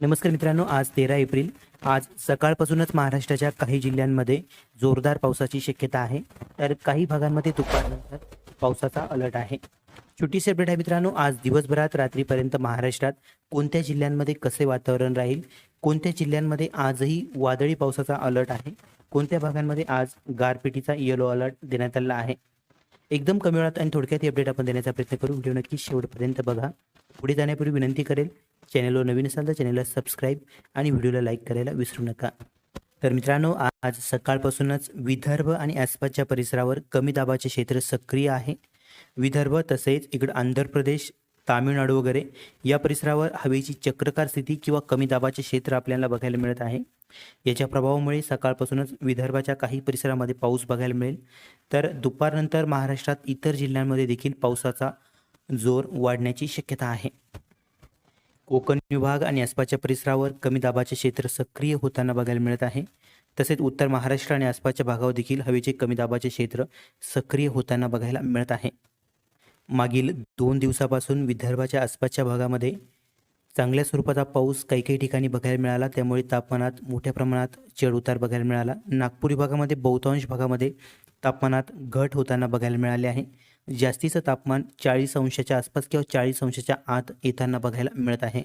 नमस्कार मित्रांनो आज तेरा एप्रिल. आज सकाळपासूनच महाराष्ट्राच्या काही जिल्ह्यांमध्ये जोरदार पावसाची शक्यता आहे. तर काही भागांमध्ये दुपारनंतर पावसाचा अलर्ट आहे. छोटीशी अपडेट आहे मित्रांनो आज दिवसभरात रात्रीपर्यंत महाराष्ट्रात कोणत्या जिल्ह्यांमध्ये कसे वातावरण राहील? कोणत्या जिल्ह्यांमध्ये आजही वादळी पावसाचा अलर्ट आहे? कोणत्या भागांमध्ये आज गारपिटीचा येलो अलर्ट देण्यात आलेला आहे? एकदम कमी वेळात आणि थोडक्यात ही अपडेट आपण देण्याचा प्रयत्न करू. व्हिडिओ नक्की शेवटपर्यंत बघा. पुढे जाण्यापूर्वी विनंती करेल चॅनलवर नवीन असाल तर चॅनलला सबस्क्राईब आणि व्हिडिओला लाईक करायला विसरू नका. तर मित्रांनो आज सकाळपासूनच विदर्भ आणि आसपासच्या परिसरावर कमी दाबाचे क्षेत्र सक्रिय आहे. विदर्भ तसेच इकडं आंध्र प्रदेश तामिळनाडू वगैरे या परिसरावर हवेची चक्रकार स्थिती किंवा कमी दाबाचे क्षेत्र आपल्याला बघायला मिळत आहे. याच्या प्रभावामुळे सकाळपासूनच विदर्भाच्या काही परिसरामध्ये पाऊस बघायला मिळेल. तर दुपारनंतर महाराष्ट्रात इतर जिल्ह्यांमध्ये देखील पावसाचा जोर वाढण्याची शक्यता आहे. कोकण विभाग आणि आसपासच्या परिसरावर कमी दाबाचे क्षेत्र सक्रिय होताना बघायला मिळत आहे. तसेच उत्तर महाराष्ट्र आणि आसपासच्या भागावर देखील हवेचे कमी दाबाचे क्षेत्र सक्रिय होताना बघायला मिळत आहे. मागील दोन दिवसापासून विदर्भाच्या आसपासच्या भागामध्ये चांगल्या स्वरूपाचा पाऊस काही काही ठिकाणी बघायला मिळाला. त्यामुळे तापमानात मोठ्या प्रमाणात चढउतार बघायला मिळाला. नागपूर विभागामध्ये बहुतांश भागामध्ये तापमानात घट होताना बघायला मिळाले आहे. जास्तीचं तापमान चाळीस अंशाच्या आसपास किंवा चाळीस अंशाच्या आत येताना बघायला मिळत आहे.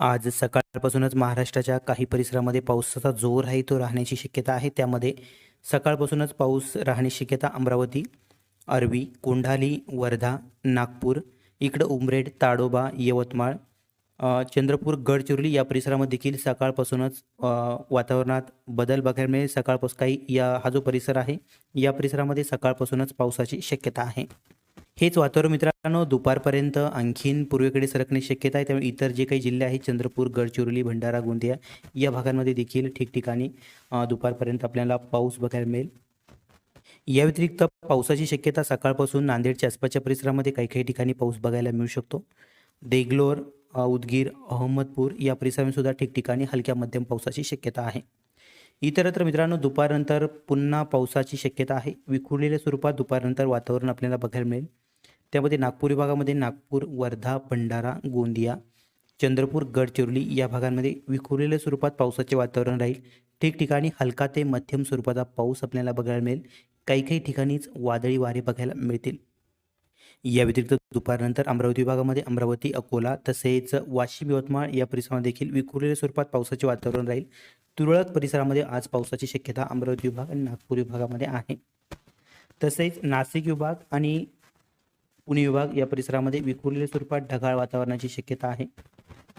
आज सकाळपासूनच महाराष्ट्राच्या काही परिसरामध्ये पावसाचा जोर आहे तो राहण्याची शक्यता आहे. त्यामध्ये सकाळपासूनच पाऊस राहण्याची शक्यता अमरावती अरवी कोंढाली वर्धा नागपूर इकडं उमरेड ताडोबा यवतमाळ चंद्रपूर गडचिरोली या परिसरामध्ये देखील सकाळपासूनच वातावरणात बदल बघायला मिळेल सकाळपासून काही या हा जो परिसर आहे या परिसरामध्ये सकाळपासूनच पावसाची शक्यता आहे. हेच वातावरण मित्रांनो दुपारपर्यंत आणखीन पूर्वेकडे सरकण्याची शक्यता आहे. त्यामुळे इतर जे काही जिल्हे आहेत चंद्रपूर गडचिरोली भंडारा गोंदिया या भागांमध्ये देखील ठिकठिकाणी दुपारपर्यंत आपल्याला पाऊस बघायला मिळेल. या व्यतिरिक्त पावसाची शक्यता सकाळपासून नांदेडच्या आसपासच्या परिसरामध्ये काही काही ठिकाणी पाऊस बघायला मिळू शकतो. देगलोर उदगीर अहमदपूर या परिसरामध्ये ठिकठिकाणी हलक्या मध्यम पावसाची शक्यता आहे. इतरत्र मित्रांनो दुपारनंतर पुन्हा पावसाची शक्यता आहे. विखुरलेल्या स्वरूपात दुपारनंतर वातावरण आपल्याला बघायला मिळेल. त्यामध्ये नागपूर विभागामध्ये नागपूर वर्धा भंडारा गोंदिया चंद्रपूर गडचिरोली या भागांमध्ये विखुरलेल्या स्वरूपात पावसाचे वातावरण राहील. ठिकठिकाणी हलका ते मध्यम स्वरूपाचा पाऊस आपल्याला बघायला मिळेल. काही काही ठिकाणीच वादळी वारे बघायला मिळतील. या व्यतिरिक्त दुपारनंतर अमरावती विभागामध्ये अमरावती अकोला तसेच वाशिम यवतमाळ या परिसरामध्ये देखील विखुरलेल्या स्वरूपात पावसाचे वातावरण राहील. तुरळक परिसरामध्ये आज पावसाची शक्यता अमरावती विभाग आणि नागपूर विभागामध्ये आहे. तसेच नाशिक विभाग आणि पुणे विभाग या परिसरामध्ये विखुरलेल्या स्वरूपात ढगाळ वातावरणाची शक्यता आहे.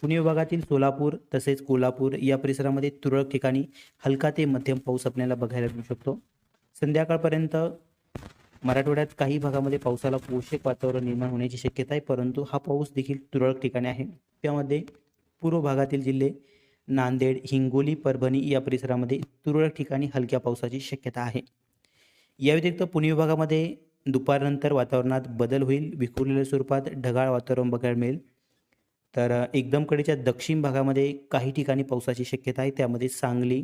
पुणे विभागातील सोलापूर तसेच कोल्हापूर या परिसरामध्ये तुरळक ठिकाणी हलका ते मध्यम पाऊस आपल्याला बघायला मिळू शकतो. संध्याकाळपर्यंत मराठवाड्यात काही भागामध्ये पावसाला पोषक वातावरण निर्माण होण्याची शक्यता आहे परंतु हा पाऊस देखील तुरळक ठिकाणी आहे. त्यामध्ये पूर्व भागातील जिल्हे नांदेड हिंगोली परभणी या परिसरामध्ये तुरळक ठिकाणी हलक्या पावसाची शक्यता आहे. या व्यतिरिक्त पुणे विभागामध्ये दुपारनंतर वातावरणात बदल होईल. विखुरलेल्या स्वरूपात ढगाळ वातावरण बघायला मिळेल. तर एकदम कडेच्या दक्षिण भागामध्ये काही ठिकाणी पावसाची शक्यता आहे. त्यामध्ये सांगली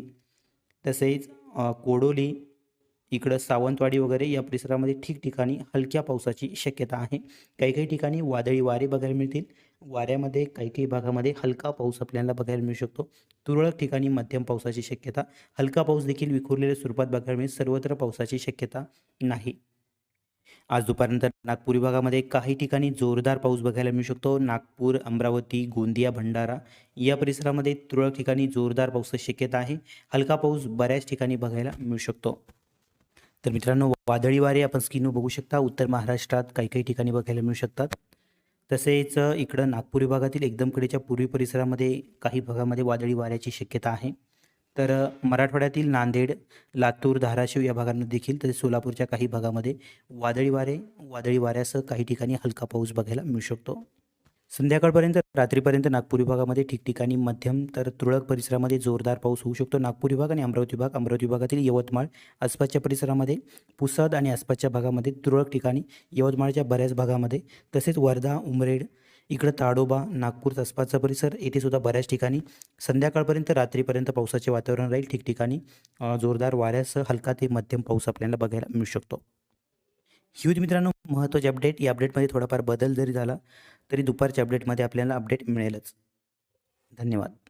तसेच कोडोली इकडं सावंतवाडी वगैरे या परिसरामध्ये ठिकठिकाणी हलक्या पावसाची शक्यता आहे. काही काही ठिकाणी वादळी वारे बघायला मिळतील. वाऱ्यामध्ये काही काही भागामध्ये हलका पाऊस आपल्याला बघायला मिळू शकतो. तुरळक ठिकाणी मध्यम पावसाची शक्यता. हलका पाऊस देखील विखुरलेल्या स्वरूपात बघायला मिळेल. सर्वत्र पावसाची शक्यता नाही. आज दुपारनंतर नागपूर विभागामध्ये काही ठिकाणी जोरदार पाऊस बघायला मिळू शकतो. नागपूर अमरावती गोंदिया भंडारा या परिसरामध्ये तुरळक ठिकाणी जोरदार पावसाची शक्यता आहे. हलका पाऊस बऱ्याच ठिकाणी बघायला मिळू शकतो. तर मित्रांनो वादळी वारे आपण स्किनवर बघू शकता. उत्तर महाराष्ट्रात काही काही ठिकाणी बघायला मिळू शकतात. तसेच इकडं नागपूर विभागातील एकदम कडेच्या पूर्वी परिसरामध्ये काही भागामध्ये वादळी वाऱ्याची शक्यता आहे. तर मराठवाड्यातील नांदेड लातूर धाराशिव या भागांमध्ये देखील तसेच सोलापूरच्या काही भागामध्ये वादळी वारे वादळी वाऱ्यासह काही ठिकाणी हलका पाऊस बघायला मिळू शकतो. संध्याकाळपर्यंत रात्रीपर्यंत नागपूर विभागामध्ये ठिकठिकाणी मध्यम तर तुरळक परिसरामध्ये जोरदार पाऊस होऊ शकतो. नागपूर विभाग आणि अमरावती विभाग अमरावती विभागातील यवतमाळ आसपासच्या परिसरामध्ये पुसद आणि आसपासच्या भागामध्ये तुरळक ठिकाणी यवतमाळच्या बऱ्याच भागामध्ये तसेच वर्धा उमरेड इकडं ताडोबा नागपूर आसपासचा परिसर येथे सुद्धा बऱ्याच ठिकाणी संध्याकाळपर्यंत रात्रीपर्यंत पावसाचे वातावरण राहील. ठिकठिकाणी जोरदार वाऱ्यासह हलका ते मध्यम पाऊस आपल्याला बघायला मिळू शकतो. ही मित्रांनो महत्त्वाचे अपडेट या अपडेटमध्ये थोडाफार बदल जरी झाला तरी दुपारच्या अपडेटमध्ये आपल्याला अपडेट मिळेलच. धन्यवाद.